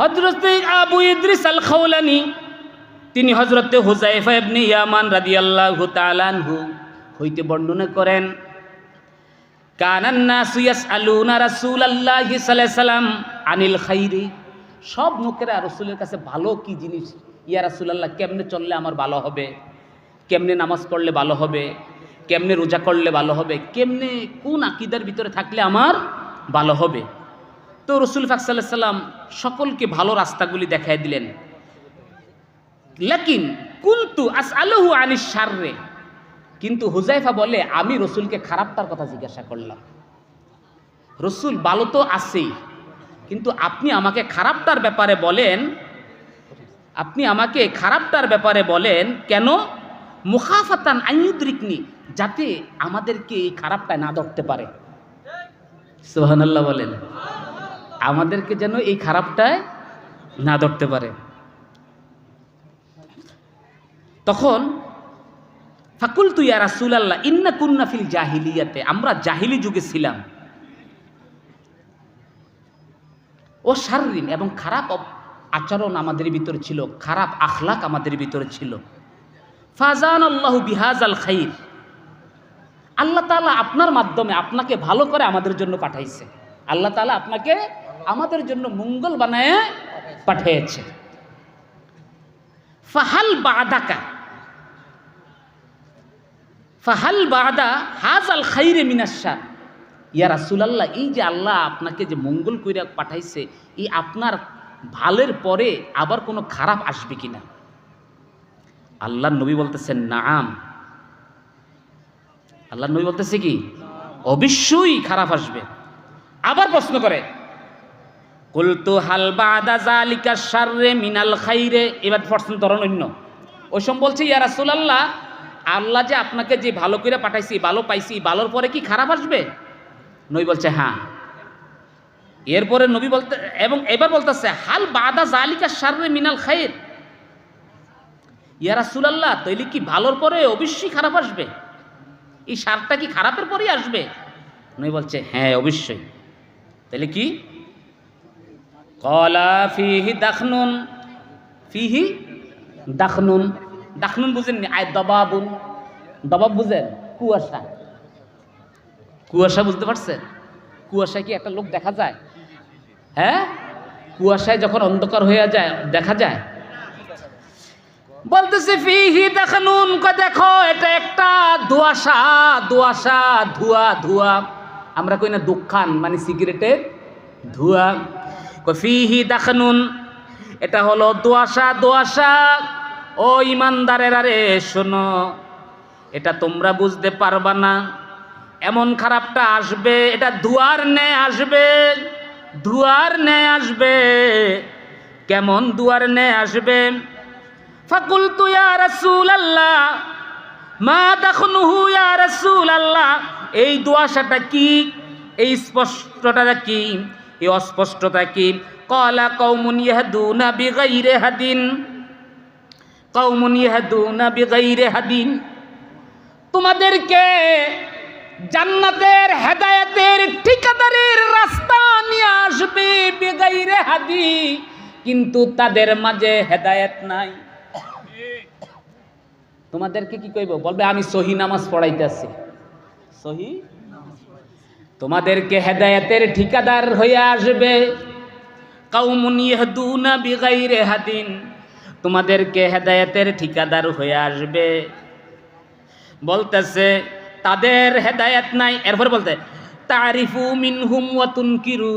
হজরত আবু ইদ্রিস আল খাউলানি তিনি হজরতে হুজাইফা ইবনে ইয়ামান রাদিয়াল্লাহু তাআলা আনহু হইতে বর্ণনা করেন, কানান নাসু ইয়াসআলুনা রাসূলুল্লাহি সাল্লাল্লাহু আলাইহি আনিল খাইরি। সব লোকেরা রসুলের কাছে, ভালো কি জিনিস? ইয়া রাসূলুল্লাহ, কেমনে চললে আমার ভালো হবে? কেমনে নামাজ পড়লে ভালো হবে? কেমনে রোজা করলে ভালো হবে? কেমনে কোন আকিদার ভিতরে থাকলে আমার ভালো হবে? তো রসুল ফাকসাল্লাহ সাল্লাম সকলকে ভালো রাস্তাগুলি দেখাই দিলেন। লেকিন কুন্তু আস আলহু আনিস সাররে কিন্তু হুজাইফা বলে, আমি রসুলকে খারাপটার কথা জিজ্ঞাসা করলাম। রসুল ভালো তো আছেই, কিন্তু আপনি আমাকে খারাপটার ব্যাপারে বলেন, আপনি আমাকে খারাপটার ব্যাপারে বলেন, কেন? মুখাফাতান আইয়ুদ্রিকনি যাতে আমাদেরকে এই খারাপটায় না ধরতে পারে। সোহানাল্লাহ বলেন। আমাদেরকে যেন এই খারাপটায় না ধরতে পারে। তখন ফাকুল তুই আর রাসুল আল্লাহ ইন্না কুন্না ফিল জাহিলিয়াতে, আমরা জাহিলি যুগে ছিলাম। ও শারীরিন এবং খারাপ আচরণ আমাদের ভিতরে ছিল, খারাপ আখলাক আমাদের ভিতরে ছিল। ফাজান আল্লাহ বিহাজ আল খাইর। আল্লাহ তাআলা আপনার মাধ্যমে আপনাকে ভালো করে আমাদের জন্য পাঠাইছে। আল্লাহ তাআলা আপনাকে আমাদের জন্য মঙ্গল বানায় পাঠিয়েছে। ফাহাল বাদাকা। ফাহাল বাদা হাজ আল খাইরে মিনাশা ইয়া রাসুলাল্লাহ, এই যে আল্লাহ আপনাকে যে মঙ্গল কইরা পাঠাইছে, এই আপনার ভালের পরে আবার কোনো খারাপ আসবে কিনা? আল্লাহ নবী বলতেছেন, নাম। আল্লাহ নবী বলতেছে কি? অবশ্যই খারাপ আসবে। আবার প্রশ্ন করে কুলতু হাল বাদা জালিকা শাররে মিনাল খাইরে। এবার প্রশ্ন ধরন অন্য। ওই সময় বলছে, ইয়া রাসূলুল্লাহ, আল্লাহ যে আপনাকে যে ভালো করে পাঠাইছি ভালো পাইছি ভালোর পরে কি খারাপ আসবে? নই বলছে হ্যাঁ। এরপরে নবী বলতে, এবং এবার বলতেছে, হাল বাদা জালিকা শাররে মিনাল খাইর। ইয়া রাসূলুল্লাহ, তাইলে কি ভালোর পরে অবশ্যই খারাপ আসবে? এই সারটা কি খারাপের পরেই আসবে? নই বলছে হ্যাঁ অবশ্যই। তাহলে কি? কলা ফিহি দাখনুন ফিহি দাখনুন। দাখনুন বুঝেননি? আয় দবাবুন। দবাব বুঝেন? কুয়াশা। কুয়াশা বুঝতে পারছেন? কুয়াশায় কি একটা লোক দেখা যায়? হ্যাঁ? কুয়াশায় যখন অন্ধকার হয়ে যায়, দেখা যায়? বলতেছে, ফিহি দাখনুন দেখো, এটা একটা ধোয়াশা ধোয়াশা ধোয়া ধোয়া। আমরা কই না দোকান মানে সিগারেটের ধোয়া। ফিহি দাখনুন। এটা হলো দোয়াশা দোয়াশা ও ইমানদারেরা রে, শোনো, এটা তোমরা বুঝতে পারবা না। এমন খারাপটা আসবে, এটা ধোয়ার নে আসবে ধোয়ার নে আসবে। কেমন দুয়ার নে আসবে? ফাকুল তু ইয়া রাসূল আল্লাহ মা দাখনুহু ইয়া রাসূল আল্লাহ এই দুয়াশাটা কি? এই স্পষ্টটা কি? এই অস্পষ্টতা কি? কলা কৌমুন ইয়াহদুনা বিগাইরে হাদিন। কৌমুন ইয়াহদুনা বিগাইরে হাদিন। তোমাদেরকে জান্নাতের হেদায়েতের ঠিকাদারের রাস্তা নিয়ে আসবে বেগাইরে হাদি। কিন্তু তাদের মাঝে হেদায়েত নাই। তোমাদেরকে কি কইব? বলবে, আমি সহি নামাজ পড়াইতেছি। সহি? তোমাদেরকে হেদায়েতের ঠিকাদার হয়ে আসবে। হাদিন, তোমাদেরকে হেদায়েতের ঠিকাদার হয়ে আসবে। বলতেছে, তাদের হেদায়েত নাই, এরপর বলতে, তারিফু মিনহুম ওয়া তুনকিরু,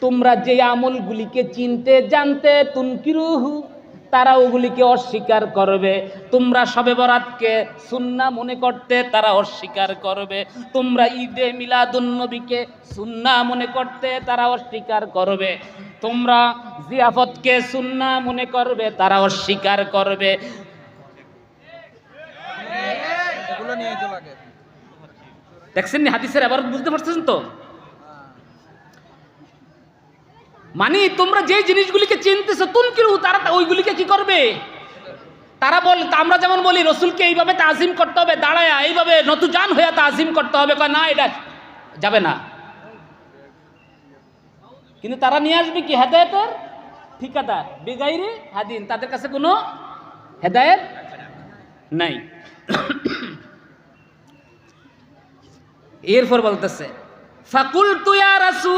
তোমরা যে আমলগুলিকে চিনতে জানতে তুনকিরুহু। তারা ওগুলিকে অস্বীকার করবে। তোমরা সবে বরাতকে সুন্না মনে করতে তারা অস্বীকার করবে। তোমরা ঈদে মিলাদুন্নবীকে সুন্না মনে করতে তারা অস্বীকার করবে। তোমরা জিয়াফতকে সুন্না মনে করবে তারা অস্বীকার করবে। দেখছেন হাদিসের এবার বুঝতে পারছেন তো? মানে তোমরা যে জিনিসগুলিকে চিনতেছো তুনকিরু তারা ওইগুলিকে কি করবে? তারা বল আমরা যেমন বলি, রসুলকে এইভাবে তাজিম করতে হবে, দাঁড়ায়া এইভাবে নতুজান হয়ে তাজিম করতে হবে, কয় না, এটা যাবে না। কিন্তু তারা নিয়ে আসবে কি? হেদায়েতের ঠিকাদার বেগাইরে হাদিন। তাদের কাছে কোনো হেদায়েত নাই। এরপর বলতেছে ফাকুল তুয়া রাসূল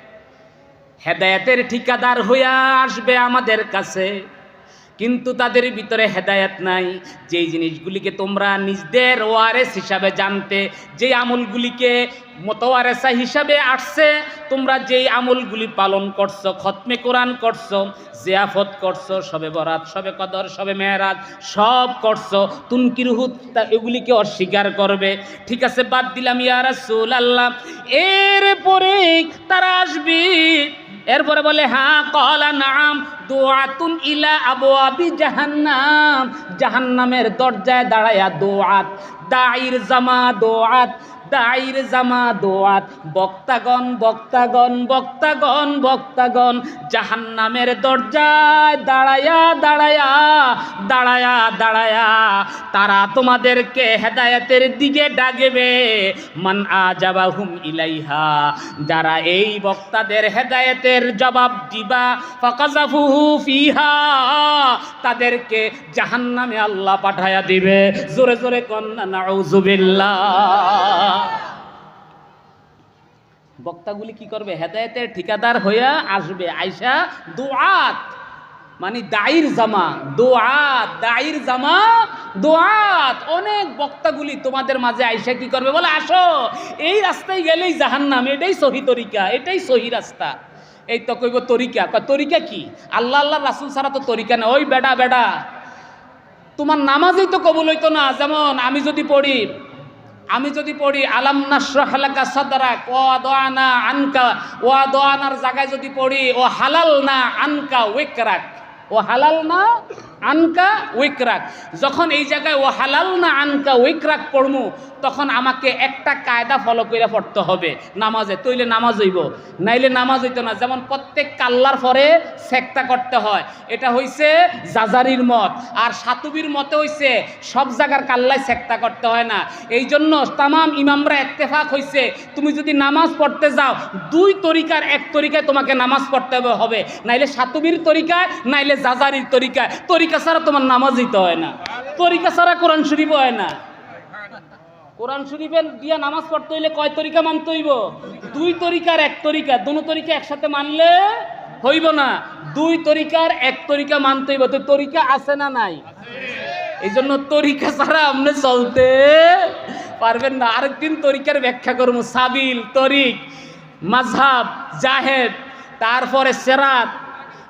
হেদায়েতের ঠিকাদার হইয়া আসবে আমাদের কাছে। কিন্তু তাদের ভিতরে হেদায়েত নাই। যেই জিনিসগুলিকে তোমরা নিজদের ওয়ারেস হিসাবে জানতে, যেই আমলগুলিকে মতোয়ারেসা হিসাবে আসছে, তোমরা যেই আমলগুলি পালন করছ, খতমে কোরআন করছ, জিয়াফত করছ, সবে বরাত, সবে কদর, সবে মেহরাজ সব করছ তুনকিরহুত তা এগুলিকে অস্বীকার করবে। ঠিক আছে, বাদ দিলাম, ইয়া রাসূল আল্লাহ এরপরে তারা আসবে। এরপরে বলে হ্যাঁ কলা, নাম, দোয়াতুন ইলা আবু আবি জাহান্নাম। জাহান্নামের দরজায় দাঁড়ায়া দোয়াত দাইর জামা দোয়াত দাইর জামা দোয়াত। বক্তাগণ বক্তাগণ বক্তাগণ বক্তাগণ, জাহান্নামের দরজায় দাঁড়ায়া দাঁড়ায়া দাঁড়ায়া দাঁড়ায়া, তারা তোমাদেরকে হেদায়েতের দিকে ডাকবে। মান আজাবাহুম ইলাইহা, যারা এই বক্তাদের হেদায়েতের জবাব দিবা ফাকাজাফুহু ফিহা, তাদেরকে জাহান্নামে আল্লাহ পাঠায়া দিবে। জোরে জোরে কন্যা নাউজুবিল্লাহ বক্তাগুলি কি করবে? হেদায়েতের ঠিকাদার হইয়া আসবে। আয়সা দোয়াত মানে দাইর জামা, দোয়াত, দাইর জামা, দোয়াত। অনেক বক্তাগুলি তোমাদের মাঝে আইসা কি করবে? বলে, আসো, এই রাস্তায় গেলেই জাহান্নাম, এটাই সহি তরিকা, এটাই সহি রাস্তা। এই তো কইব তরিকা। তরিকা কি? আল্লাহ আল্লাহ রাসুল ছাড়া তো তরিকা না ওই বেডা বেডা। তোমার নামাজই তো কবুল হইতো না। যেমন আমি যদি পড়ি, আমি যদি পড়ি, আলাম নাসরাহালাকা সাদারাক, ও দোয়ানা আনকা, ও দোয়ানার জায়গায় যদি পড়ি, ও হালাল না আনকা ওয়েকরাক ও হালাল না, আনকা ওয়েকরাক যখন এই জায়গায় ও হালাল না, আনকা ওয়েকরাক পড়মু, তখন আমাকে একটা কায়দা ফলো করে পড়তে হবে। নামাজে তৈলে নামাজ হইব, নাইলে নামাজ হইতো না। যেমন প্রত্যেক কাল্লার পরে সেক্তা করতে হয়, এটা হইছে জাজারির মত। আর সাতুবির মতে হইছে, সব জায়গার কাল্লায় সেক্তা করতে হয় না। এই জন্য তামাম ইমামরা এত্তেফাক হইছে, তুমি যদি নামাজ পড়তে যাও, দুই তরিকার এক তরিকায় তোমাকে নামাজ পড়তে হবে। নাইলে সাতুবির তরিকায়, নাইলে জাজারির তরিকায় তরিকা ছাড়া তোমার নামাজ দিতে হয় না। তরিকা ছাড়া কোরআন শরীফ হয় না। কোরআন শরীফের দিয়া নামাজ পড়তে হইলে কয় তরিকা মানতে হইব? দুই তরিকার এক তরিকা, দুনো তরিকা একসাথে মানলে হইব না। দুই তরিকার এক তরিকা মানতে হইব। তো তরিকা আছে না নাই? এই জন্য তরিকা ছাড়া আপনি চলতে পারবেন না। আরেকদিন তরিকার ব্যাখ্যা করব। সাবিল, তরিক মাঝহাব জাহেদ, তারপরে সেরাত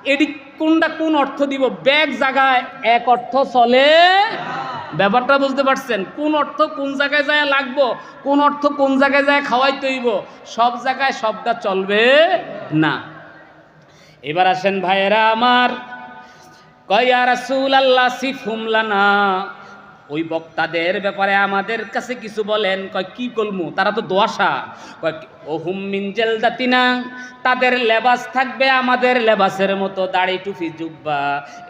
এটি কোনটা কোন অর্থ দিব? ব্যাগ জায়গায় এক অর্থ চলে। ব্যাপারটা বুঝতে পারছেন? কোন অর্থ কোন জায়গায় যায় লাগবো? কোন অর্থ কোন জায়গায় যায় খাওয়াই তৈব? সব জায়গায় সবটা চলবে না। এবার আসেন ভাইয়েরা আমার। কয়া সুল আল্লাহ সিফহুম লানা। ওই বক্তাদের ব্যাপারে আমাদের কাছে কিছু বলেন, কয়, কি কলমু তারা তো দোয়াশা। কয়, ওহুম মিনজেল দাতিনা তাদের লেবাস থাকবে আমাদের লেবাসের মতো, দাড়ি টুপি জুব্বা।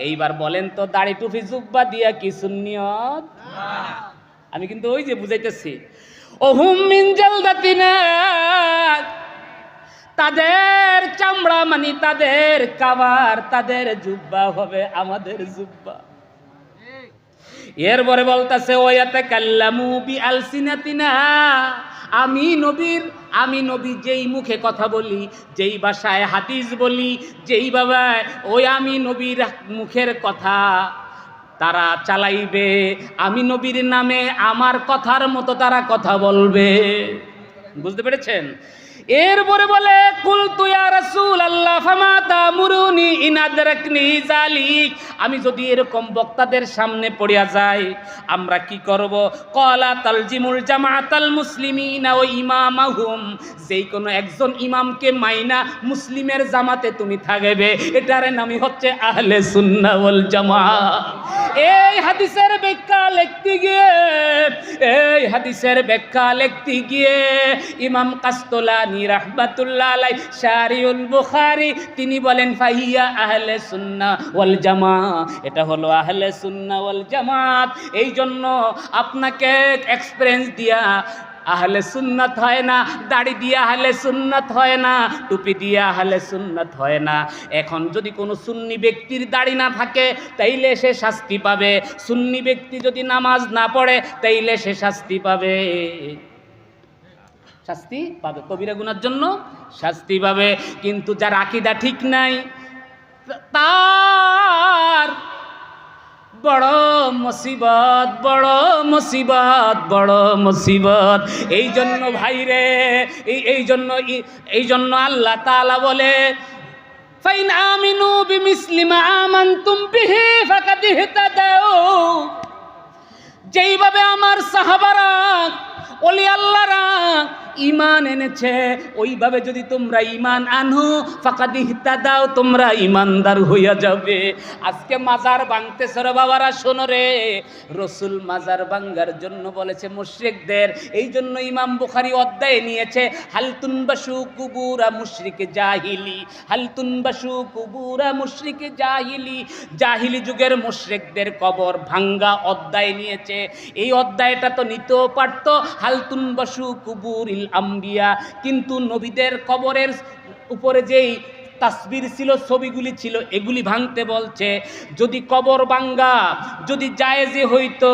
এইবার বলেন তো, দাড়ি টুপি জুব্বা দিয়া কি সুন্নিয়ত? আমি কিন্তু ওই যে বুঝাইতেছি, ওহুম মিনজেল দাতিনা তাদের চামড়া মানে তাদের কাবার, তাদের জুব্বা হবে আমাদের জুব্বা। এরপরে বলতেছে ওয়াতে কাল্লামু বি আলসিনাতিনা আমি নবীর, আমি নবী যেই মুখে কথা বলি, যেই ভাষায় হাদিস বলি, যেই বাবায়, ওই আমি নবীর মুখের কথা। তারা চালাইবে, আমি নবীর নামে আমার কথার মতো তারা কথা বলবে। বুঝতে পেরেছেন? এরপরে বলে কুল তুয়া রাসূল আল্লাহ জালিক আমি যদি এরকম বক্তাদের সামনে পড়িয়া যাই, আমরা কি করব? কলা তালজিমুল জামাতাল মুসলিমিনা ও ইমামাহুম। যেই কোনো একজন ইমামকে মাইনা মুসলিমের জামাতে তুমি থাকবে, এটার নামই হচ্ছে আহলে সুন্নাহ জামাত এই হাদিসের ব্যাখ্যা লিখতে গিয়ে, এই হাদিসের ব্যাখ্যা লিখতে গিয়ে ইমাম কাস্তলানি রাহমাতুল্লাহ শারিউল বুখারী, তিনি বলেন, ফাহিয়া আহলে সুন্নাহ ওয়াল জামা এটা হলো আহলে সুন্না ওয়াল জামাত এই জন্য আপনাকে এক্সপিরিয়েন্স দিয়া আহলে সুন্নাত হয় না, দাড়ি দিয়ে আহলে সুন্নাত হয় না, টুপি দিয়ে আহলে সুন্নাত হয় না। এখন যদি কোনো সুন্নি ব্যক্তির দাড়ি না থাকে, তাইলে সে শাস্তি পাবে। সুন্নি ব্যক্তি যদি নামাজ না পড়ে, তাইলে সে শাস্তি পাবে। শাস্তি পাবে। কবিরা গুনার জন্য শাস্তি পাবে। কিন্তু যার আকিদা ঠিক নাই, তার বড় মুসিবত বড় মুসিবত বড় মুসিবত। এই জন্য ভাইরে এই জন্য এই জন্য আল্লাহ তাআলা বলে, ফাইন আমিনু বিমিসলি মা আমানতুম বিহি ফাকাদ ইহতাদাউ। যেইভাবে আমার সাহাবারা, ওলি আল্লাহরা ইমান এনেছে, ওইভাবে যদি তোমরা ইমান আনো ফাঁকা দিহতা দাও তোমরা ইমানদার হইয়া যাবে। আজকে মাজার ভাঙতেছে রে বাবারা, শোনো রে। রসুল মাজার ভাঙ্গার জন্য বলেছে মুশ্রিকদের, এই জন্য ইমাম বুখারি অধ্যায়ে নিয়েছে হালতুন বাসু কুবুরা মুশরিকে জাহিলি হালতুন বাসু কুবুরা মুশরিকে জাহিলি। জাহিলি যুগের মুশরিকদের কবর ভাঙ্গা অধ্যায় নিয়েছে। এই অধ্যায়টা তো নিতেও পারত হালতুন বাসু কুবুরিল আম্বিয়া। কিন্তু নবীদের কবরের উপরে যেই তাসবির ছিল, ছবিগুলি ছিল, এগুলি ভাঙতে বলছে, যদি কবর ভাঙ্গা, যদি জায়েজে হইতো,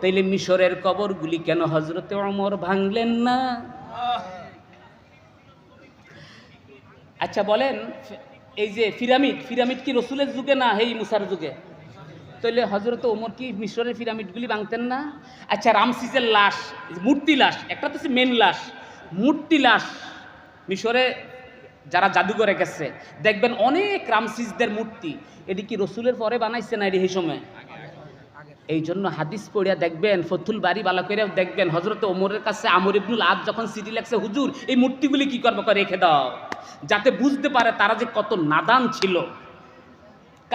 তাইলে মিশরের কবরগুলি কেন হজরতে অমর ভাঙলেন না? আচ্ছা বলেন, এই যে পিরামিড পিরামিড কি রসুলের যুগে না এই মুসার যুগে? তাহলে হজরত ওমর কি মিশরের পিরামিডগুলি ভাঙতেন না? আচ্ছা রামসিসের লাশ, মূর্তি লাশ, একটা তো মেন লাশ, মূর্তি লাশ মিশরে যারা জাদুঘরে গেছে, দেখবেন অনেক রামসিসদের মূর্তি, এটি কি রসুলের পরে বানাইছে না এটি এই সময়? এই জন্য হাদিস পড়িয়া দেখবেন, ফতুল বাড়ি বালা করে দেখবেন হজরত ওমরের কাছে আমর ইবনুল আজ যখন সিটি লাগছে হুজুর, এই মূর্তিগুলি কি করব করে, রেখে দাও। যাতে বুঝতে পারে তারা যে কত নাদান ছিল।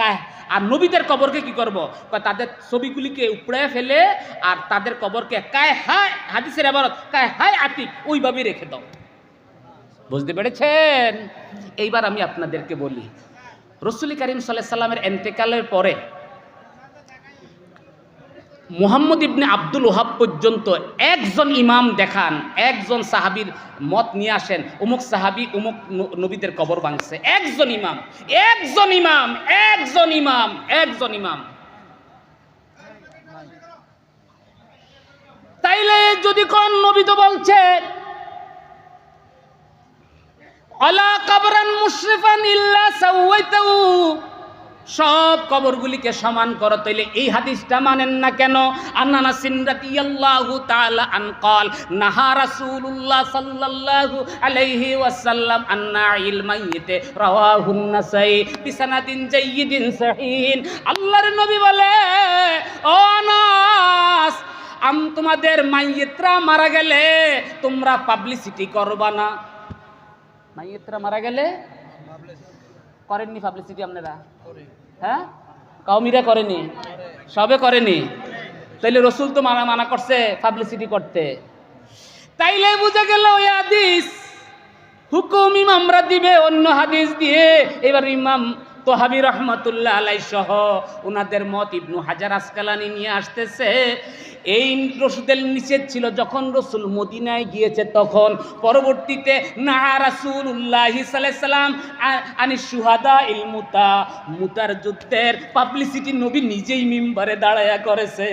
কায়- আর নবীদের কবরকে কি করব? তাদের ছবিগুলিকে উপড়ে ফেলে আর তাদের কবরকে কায় হায়, হাদিসের আবারত কায় হায় আতিক, ওইভাবেই রেখে দাও। বুঝতে পেরেছেন? এইবার আমি আপনাদেরকে বলি, রসুল করিম সাল্লাহ সাল্লামের এন্তেকালের পরে মুহাম্মদ ইবনে আব্দুল ওহাব পর্যন্ত একজন ইমাম দেখান, একজন সাহাবীর মত নিয়ে আসেন অমুক সাহাবী অমুক নবীদের কবর ভাঙছে। একজন ইমাম একজন ইমাম একজন ইমাম একজন ইমাম। তাইলে যদি কোন নবী তো বলছে, আলা কবরান মুশরিফান ইল্লা সাওয়াইতাহু সব কবরগুলিকে সমান করো, তাইলে এই হাদিসটা মানেন না কেন? ওয়াসাল্লাম আন্না আল্লাহর নবী বলে তোমাদের মাইয়িতরা মারা গেলে তোমরা পাবলিসিটি করবা না। মাইয়িতরা মারা গেলে? করেননি পাবলিসিটি আপনারা? হ্যাঁ? কাউমিরা করেনি। সবে করেনি। তাইলে রসুল তো মানা মানা করছে পাবলিসিটি করতে। তাইলে বুঝে গেল ওই হাদিস। হুকুম ইমামরা দিবে, অন্য হাদিস দিয়ে। এবার ইমাম তোহাবি রহমতুল্লাহ আলাই সহ ওনাদের মত ইবনু হাজার আসকালানি নিয়ে আসতেছে। এই রসুদের নিষেধ ছিল যখন রসুল মদিনায় গিয়েছে তখন। পরবর্তীতে, না রাসুল্লাহ সাল্লাম আনি সুহাদা ইল মুতা। মুতার যুদ্ধের পাবলিসিটি নবী নিজেই মিম্বারে দাঁড়ায়া করেছে।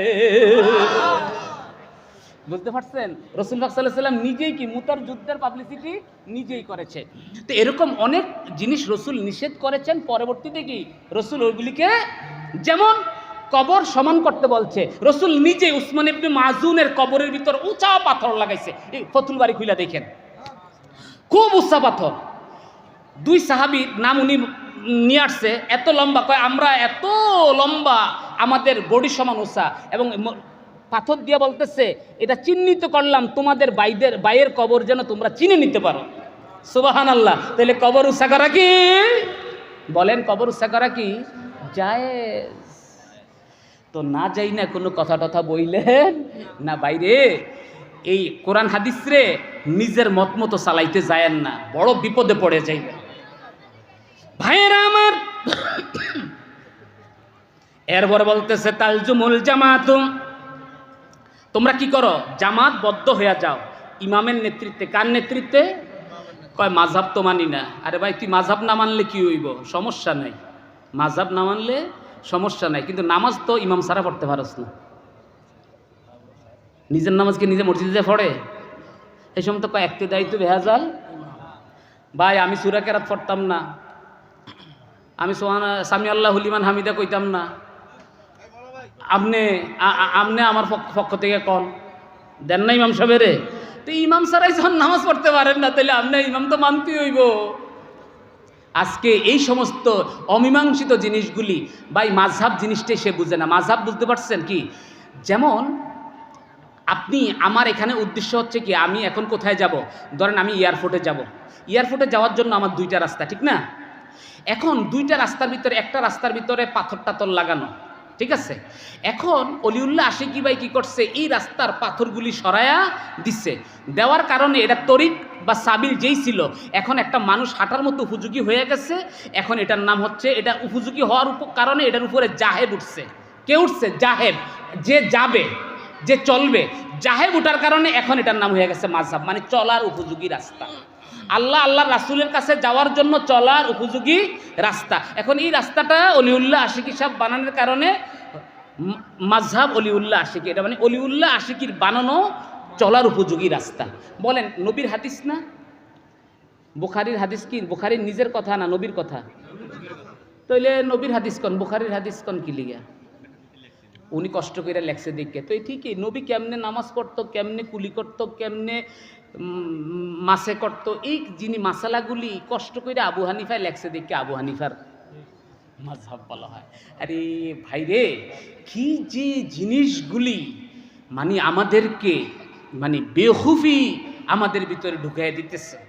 বুঝতে পারছেন? রসুল সাল্লাম নিজেই কি মুতার যুদ্ধের পাবলিসিটি নিজেই করেছে। তো এরকম অনেক জিনিস রসুল নিষেধ করেছেন, পরবর্তীতে কি রসুল ওইগুলিকে যেমন কবর সমান করতে বলছে, রসুল নিজে উসমান ইবনে মাজুনের কবরের ভিতর উঁচা পাথর লাগাইছে। এই ফতুল বাড়ি খুলে দেখেন। খুব উচ্চা পাথর। দুই সাহাবির নাম উনি নিয়ে আসছে, এত লম্বা, কয়, আমরা এত লম্বা, আমাদের বডি সমান উষা এবং পাথর দিয়ে বলতেছে, এটা চিহ্নিত করলাম, তোমাদের বাইদের, বাইয়ের কবর যেন তোমরা চিনে নিতে পারো। সুবাহান আল্লাহ তাহলে কবর উষা করা কি? বলেন, কবর উষা করা কি? যায় তো না যাই না কোনো কথা টথা বইলেন, না বাইরে। এই কোরআন হাদিস রে নিজের মত মতো চালাইতে যায়েন না, বড় বিপদে পড়ে যাইবেন। ভাইয়েরা আমার, এরপর বলতেছে, তালজুমুল জামাতুম তোমরা কি করো? জামাত বদ্ধ হয়ে যাও। ইমামের নেতৃত্বে, কার নেতৃত্বে? কয় মাঝাব তো মানি না। আরে ভাই, তুই মাঝাব না মানলে কি হইব? সমস্যা নাই। মাঝাব না মানলে সমস্যা নাই। কিন্তু নামাজ তো ইমাম সারা পড়তে পারস না। নিজের নামাজকে নিজে মসজিদে পড়ে? এই সময় তো কয়েকটি দায়িত্ব ভেজাল। ভাই, আমি সুরা কেরাত পড়তাম না। আমি সোহানা সামি আল্লাহ হুলিমান হামিদা কইতাম না। আপনি আপনি আমার পক্ষ- পক্ষ থেকে কন। দেন না ইমাম সাহেবেরে? তো ইমাম সারাই যখন নামাজ পড়তে পারেন না, তাহলে আপনি ইমাম তো মানতে হইব। আজকে এই সমস্ত অমীমাংসিত জিনিসগুলি বা এই মাঝহাব জিনিসটাই সে বুঝে না। মাঝহাব বুঝতে পারছেন কি? যেমন, আপনি, আমার এখানে উদ্দেশ্য হচ্ছে কি, আমি এখন কোথায় যাব? ধরেন আমি এয়ারপোর্টে যাব। এয়ারপোর্টে যাওয়ার জন্য আমার দুইটা রাস্তা, ঠিক না? এখন দুইটা রাস্তার ভিতরে, একটা রাস্তার ভিতরে পাথর টাথর লাগানো। ঠিক আছে? এখন অলিউল্লাহ আশিকি ভাই কি করছে? এই রাস্তার পাথরগুলি সরায়া দিচ্ছে দেওয়ার কারণে এটা তরিক বা সাবিল যেই ছিল, এখন একটা মানুষ হাঁটার মতো উপযোগী হয়ে গেছে। এখন এটার নাম হচ্ছে, এটা উপযোগী হওয়ার কারণে এটার উপরে জাহেব উঠছে। কে উঠছে? জাহেব। যে যাবে, যে চলবে। জাহেব উঠার কারণে এখন এটার নাম হয়ে গেছে মাঝহাব মানে চলার উপযোগী রাস্তা। আল্লাহ আল্লাহ রাসুলের কাছে যাওয়ার জন্য চলার উপযোগী রাস্তা। এখন এই রাস্তাটা অলিউল্লাহ আশিকি সাহেব বানানোর কারণে মাঝহাব অলিউল্লাহ আশিকি। এটা মানে অলিউল্লাহ আশিকির বানানো চলার উপযোগী রাস্তা। বলেন, নবীর হাদিস না? বুখারির হাদিস কি? বুখারির নিজের কথা না নবীর কথা? তাইলে নবীর হাদিস কন? বুখারির হাদিস কন কি লিগা? উনি কষ্ট করে লেখছে দেখে। তো এই ঠিকই, নবী কেমনে নামাজ পড়তো, কেমনে কুলি করতো, কেমনে মাসে করতো, এই যিনি মাসালাগুলি কষ্ট করে আবু হানিফায় লেখছে দেখে আবু হানিফার মাঝহাব বলা হয়। আরে ভাই রে, কি যে জিনিসগুলি মানে আমাদেরকে মানে বেহুফি আমাদের ভিতরে ঢুকাই দিতেছে।